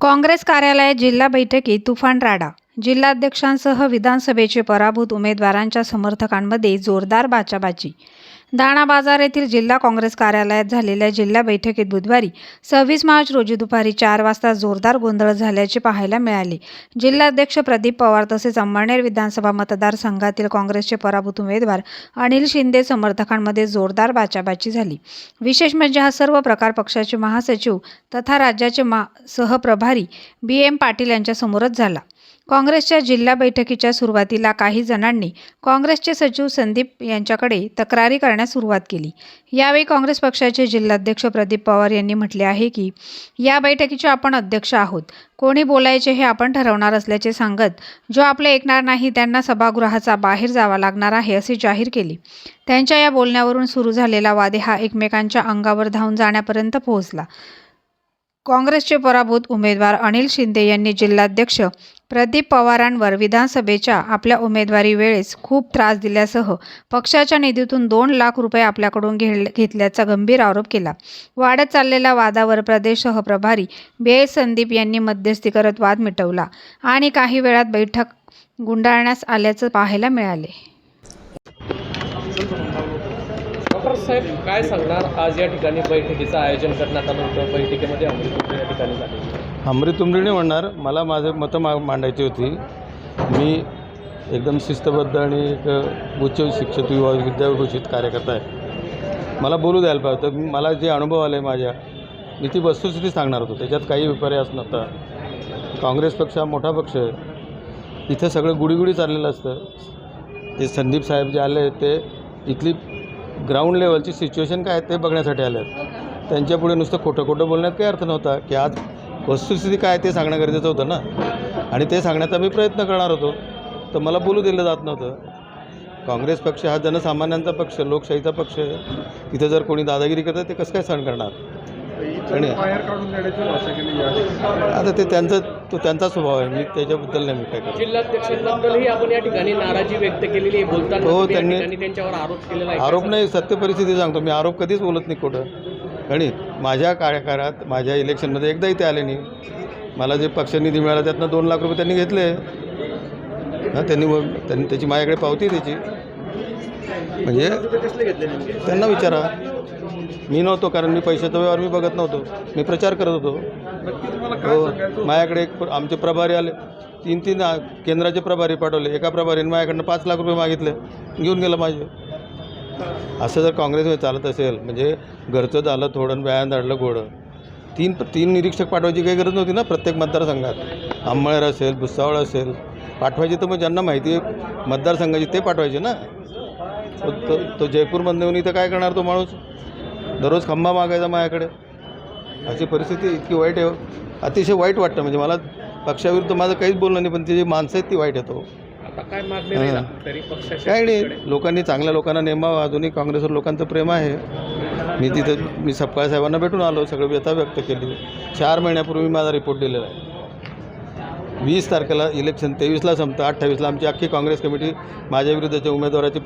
काँग्रेस कार्यालयात जिल्हा बैठकीत तुफान राडा. जिल्हाध्यक्षांसह विधानसभेचे पराभूत उमेदवारांच्या समर्थकांमध्ये जोरदार बाचाबाची. दाणा बाजार येथील जिल्हा काँग्रेस कार्यालयात झालेल्या जिल्हा बैठकीत बुधवारी सव्वीस मार्च रोजी दुपारी चार वाजता जोरदार गोंधळ झाल्याचे पाहायला मिळाले. जिल्हाध्यक्ष प्रदीप पवार तसेच अंमळनेर विधानसभा मतदारसंघातील काँग्रेसचे पराभूत उमेदवार अनिल शिंदे समर्थकांमध्ये जोरदार बाचाबाची झाली. विशेष म्हणजे हा सर्व प्रकार पक्षाचे महासचिव तथा राज्याचे मा सहप्रभारी बी एम पाटील यांच्यासमोरच झाला. काँग्रेसच्या जिल्हा बैठकीच्या सुरुवातीला काही जणांनी काँग्रेसचे सचिव संदीप यांच्याकडे तक्रारी करण्यास सुरुवात केली. यावेळी काँग्रेस पक्षाचे जिल्हाध्यक्ष प्रदीप पवार यांनी म्हटले आहे की या बैठकीचे आपण अध्यक्ष आहोत. कोणी बोलायचे हे आपण ठरवणार असल्याचे सांगत जो आपले ऐकणार नाही त्यांना सभागृहाचा बाहेर जावा लागणार आहे असे जाहीर केले. त्यांच्या या बोलण्यावरून सुरू झालेला वादे हा एकमेकांच्या अंगावर धावून जाण्यापर्यंत पोहोचला. काँग्रेसचे पराभूत उमेदवार अनिल शिंदे यांनी जिल्हाध्यक्ष प्रदीप पवारांवर विधानसभेच्या आपल्या उमेदवारी वेळेस खूप त्रास दिल्यासह पक्षाच्या निधीतून दोन लाख रुपये आपल्याकडून घे घेतल्याचा गंभीर आरोप केला. वाढत चाललेल्या वादावर प्रदेश सहप्रभारी बे. संदीप यांनी मध्यस्थी करत वाद मिटवला आणि काही वेळात बैठक गुंडाळण्यास आल्याचं पाहायला मिळाले. डॉक्टर साहेब काय सांगणार? आज या ठिकाणी बैठकीचं आयोजन करण्यात आलं होतं. बैठकीमध्ये अमृत या ठिकाणी झाले म्हणणार मला माझे मतं मा मांडायची होती. मी एकदम शिस्तबद्ध आणि एक उच्च शिक्षित युवा विद्याभूषित कार्यकर्ता आहे. मला बोलू द्यायला पाहिजे होतं. मला जे अनुभव आले माझ्या मी ती वस्तुस्थिती सांगणार होतो. त्याच्यात काही विपर्यास नव्हता. काँग्रेस पक्ष हा मोठा पक्ष आहे. इथं सगळं गुडीगुडी चाललेलं असतं. ते संदीप साहेब जे आले ते इथली ग्राउंड लेवलची सिच्युएशन काय आहे ते बघण्यासाठी आले आहेत त्यांच्यापुढे नुसतं खोटं खोटं बोलण्यात काही अर्थ नव्हता की आज वस्तुस्थिती काय ते सांगणं गरजेचं होतं ना. आणि ते सांगण्याचा मी प्रयत्न करणार होतो तर मला बोलू दिलं जात नव्हतं. काँग्रेस पक्ष हा जनसामान्यांचा पक्ष लोकशाहीचा पक्ष आहे. तिथं जर कोणी दादागिरी करतं ते कसं काय सहन करणार? आता ते त्यांचं तो त्यांचा स्वभाव आहे. मी त्याच्याबद्दल नाही मी काय करतो. जिल्हाध्यक्षांबद्दलही आपण या ठिकाणी नाराजी व्यक्त केलेली आहे. बोलताना हो, तुम्ही या त्यांनी- ठिकाणी त्यांच्यावर आरोप केलेला आहे. आरोप नाही सत्य परिस्थिती सांगतो. मी आरोप कधीच बोलत नाही खोटं आणि माझ्या कार्यकाळात माझ्या इलेक्शनमध्ये एकदाही ते आले नाही. मला जे पक्षनिधी मिळाला त्यातनं दोन लाख रुपये त्यांनी घेतले. हां त्यांनी मग- त्यांनी त्याची माझ्याकडे पावती आहे त्याची. म्हणजे त्यांना विचारा. मी नव्हतो कारण मी पैशाचा व्यवहार मी बघत नव्हतो. मी प्रचार करत होतो. हो माझ्याकडे एक प्र- आमचे प्रभारी आले. तीन तीन आ- केंद्राचे प्रभारी पाठवले. एका प्रभारीने माझ्याकडनं पाच लाख रुपये मागितले. घेऊन गेलं माझे. असं जर काँग्रेसमध्ये चालत असेल म्हणजे घरचं झालं थोडं व्यायाम धाडलं गोडं. तीन तीन निरीक्षक पाठवायची काही गरज नव्हती ना प्रत्येक मतदारसंघात. अंमळनेर असेल भुसावळ असेल. पाठवायचे तर मग ज्यांना माहिती आहे मतदारसंघाची ते पाठवायचे ना. तो तो, तो जयपूरमधनं येऊन इथं काय करणार तो माणूस? दररोज खंबा मागायचा माझ्याकडे. अशी परिस्थिती इतकी वाईट आहे अतिशय वाईट वाटतं. म्हणजे मला पक्षाविरुद्ध माझं काहीच बोलणं नाही पण ती जी माणसं आहेत ती वाईट येतो काय हां. पक्षाच्या काही नाही. लोकांनी चांगल्या लोकांना नेमावं अजूनही काँग्रेसवर लोकांचं प्रेम आहे. मी तिथं मी सपकाळ साहेबांना भेटून आलो सगळं व्यथा व्यक्त केली. चार महिन्यापूर्वी माझा रिपोर्ट दिलेला आहे. वीस तारखेला इलेक्शन तेवीसला संपतं अठ्ठावीसला आमची अख्खी काँग्रेस कमिटी माझ्या विरुद्धच्या उमेदवाराचे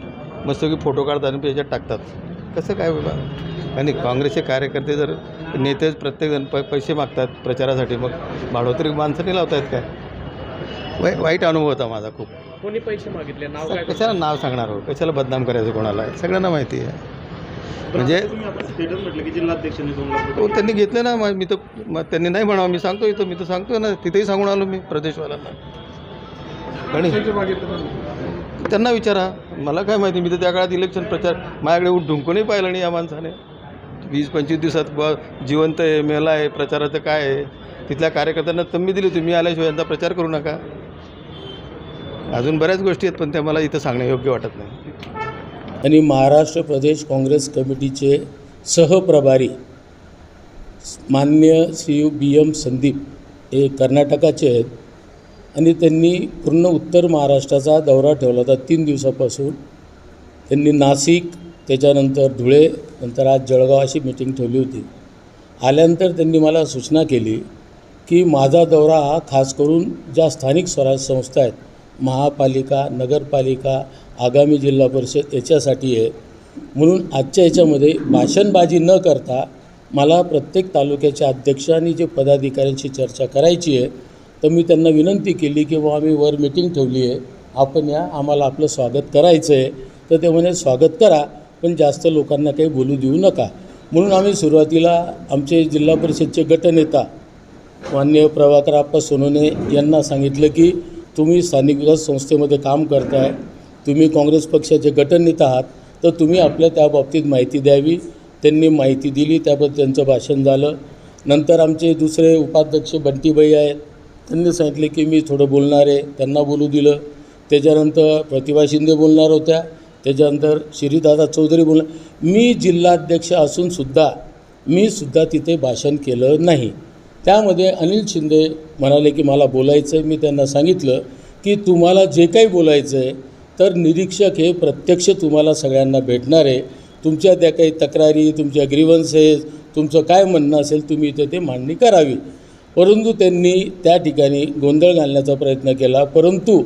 मस्तकी फोटो काढतात आणि याच्यात टाकतात. कसं काय बाबा? आणि काँग्रेसचे कार्यकर्ते जर नेतेच प्रत्येकजण प पैसे मागतात प्रचारासाठी मग भाडोतरी माणसं नाही लावतायत काय? वाई वाईट अनुभव होता माझा खूप. कोणी पैसे मागितले? नाव काय? कशाला नाव सांगणार हो? कशाला बदनाम करायचं कोणाला? सगळ्यांना माहिती आहे. म्हणजे हो त्यांनी घेतले ना मग मी तर मग त्यांनी नाही म्हणावं मी सांगतो इथं मी तर सांगतो ना तिथेही सांगून आलो मी प्रदेशवाल्यांना. आणि त्यांना विचारा. मला काय माहिती मी तर त्या काळात इलेक्शन प्रचार माझ्याकडे उठ ढुंकूनही पाहिलं नाही या माणसाने. वीस पंचवीस दिवसात ब जिवंत आहे मेला आहे प्रचाराचं काय आहे? तिथल्या कार्यकर्त्यांना तंबी दिली होती मी आल्याशिवाय यांचा प्रचार करू नका. अजून बऱ्याच गोष्टी आहेत पण त्या मला इथं सांगणं योग्य वाटत नाही. आणि महाराष्ट्र प्रदेश काँग्रेस कमिटीचे सहप्रभारी मान्य Shri U B M Sandeep हे कर्नाटकाचे आहेत. आणि त्यांनी पूर्ण उत्तर महाराष्ट्राचा दौरा ठेवला होता तीन दिवसापासून. त्यांनी नाशिक त्याच्यानंतर धुळे नंतर आज जळगाव अशी मिटिंग ठेवली होती. आल्यानंतर त्यांनी मला सूचना केली की माझा दौरा हा खास करून ज्या स्थानिक स्वराज्य संस्था आहेत महापालिका नगरपालिका आगामी जिल्हा परिषद याच्यासाठी आहे. म्हणून आजच्या याच्यामध्ये भाषणबाजी न करता मला प्रत्येक तालुक्याच्या अध्यक्ष आणि जे पदाधिकाऱ्यांशी चर्चा करायची आहे तर मी त्यांना विनंती केली की बुवा आम्ही वर मिटिंग ठेवली आहे आपण या आम्हाला आपलं स्वागत करायचं आहे. तर ते म्हणे स्वागत करा. पण जास्त लोकांना काही बोलू देऊ नका. म्हणून आम्ही सुरुवातीला आमचे जिल्हा परिषदचे गटनेता मान्य प्रभाकर आप्पा सोनोने यांना सांगितलं की तुम्ही स्थानिक विकास संस्थेमध्ये काम करताय तुम्ही काँग्रेस पक्षाचे गटनेता आहात तर तुम्ही आपल्या त्या बाबतीत माहिती द्यावी. त्यांनी माहिती दिली त्याबद्दल त्यांचं भाषण झालं. नंतर आमचे दुसरे उपाध्यक्ष बंटीबाई आहेत त्यांनी सांगितले की मी थोडं बोलणार आहे. त्यांना बोलू दिलं. त्याच्यानंतर प्रतिभा शिंदे बोलणार होत्या. त्याच्यानंतर श्रीदादा चौधरी बोलणार मी जिल्हाध्यक्ष असूनसुद्धा मी सुद्धा तिथे भाषण केलं नाही. त्यामध्ये अनिल शिंदे म्हणाले की मला बोलायचं आहे मी त्यांना सांगितलं की तुम्हाला जे काही बोलायचं आहे तर निरीक्षक हे प्रत्यक्ष तुम्हाला सगळ्यांना भेटणार आहे. तुमच्या त्या काही तक्रारी तुमच्या ग्रीवन्सेस तुमचं काय म्हणणं असेल तुम्ही इथे ते मांडणी करावी. परंतु त्यांनी त्या ठिकाणी गोंधळ घालण्याचा प्रयत्न केला परंतु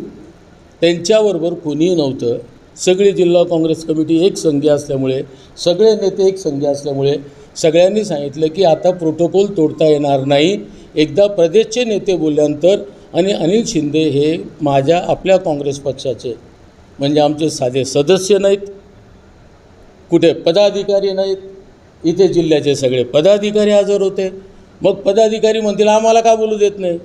त्यांच्याबरोबर कोणीही नव्हतं. सगळी जिल्हा काँग्रेस कमिटी एक संघी असल्यामुळे सगळे नेते एक संघी असल्यामुळे सगळ्यांनी सांगितलं की आता प्रोटोकॉल तोडता येणार नाही. एकदा प्रदेशचे नेते बोलल्यानंतर आणि अनिल शिंदे हे माझ्या आपल्या काँग्रेस पक्षाचे म्हणजे आमचे साधे सदस्य नाहीत. कुठे पदाधिकारी नाहीत. इथे जिल्ह्याचे सगळे पदाधिकारी हजर होते. मग पदाधिकारी म्हणतील आम्हाला का बोलू देत नाही?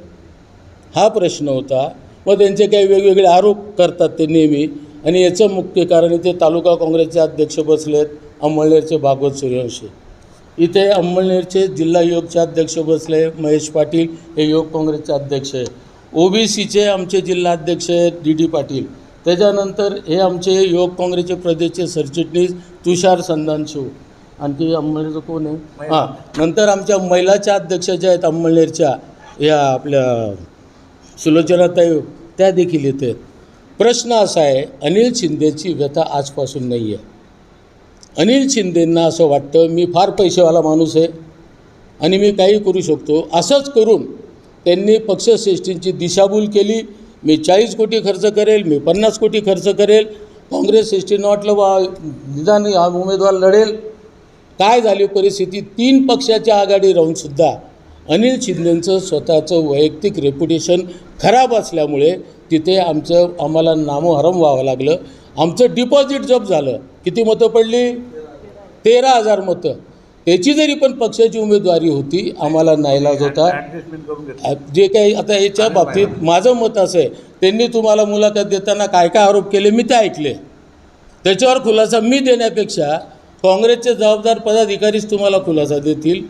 हा प्रश्न होता. मग त्यांचे काही वेगवेगळे आरोप करतात ते नेहमी. आणि याचं मुख्य कारण इथे तालुका काँग्रेसचे अध्यक्ष बसलेत अंमळनेरचे भागवत सूर्यवंशी. इथे अंमळनेरचे जिल्हा योगचे अध्यक्ष बसले महेश पाटील हे योग काँग्रेसचे अध्यक्ष आहे ओबीसीचे आमचे जिल्हा अध्यक्ष आहेत डी डी पाटील. त्याच्यानंतर हे आमचे योग काँग्रेसचे प्रदेशचे सरचिटणीस तुषार संधानशिव आणखी अंमळनेरचं कोण आहे? हां नंतर आमच्या महिलाच्या अध्यक्ष ज्या आहेत अंमळनेरच्या या आपल्या सुलोचनाताई त्या देखील येते प्रश्न असा आहे अनिल शिंदेची व्यथा आजपासून नाही आहे अनिल शिंदेंना असं वाटतं मी फार पैसेवाला माणूस आहे आणि मी काही करू शकतो. असंच करून त्यांनी पक्षश्रेष्ठींची दिशाभूल केली. मी चाळीस कोटी खर्च करेल मी पन्नास कोटी खर्च करेल. काँग्रेस श्रेष्ठीनं वाटलं बा निदान हा उमेदवार लढेल. काय झाली परिस्थिती? तीन पक्षाच्या आघाडी राहूनसुद्धा अनिल शिंदेंचं स्वतःचं वैयक्तिक रेप्युटेशन खराब असल्यामुळे तिथे आमचं आम्हाला नामोहरम व्हावं लागलं. आमचं डिपॉझिट जप झालं. किती मतं पडली? तेरा हजार मतं. त्याची जरी पण पक्षाची उमेदवारी होती आम्हाला नाईलाज होता. जे काही आता याच्या बाबतीत माझं मत असं आहे त्यांनी तुम्हाला मुलाखत देताना काय काय आरोप केले मी ते ऐकले. त्याच्यावर खुलासा मी देण्यापेक्षा काँग्रेसचे जबाबदार पदाधिकारीच तुम्हाला खुलासा देतील.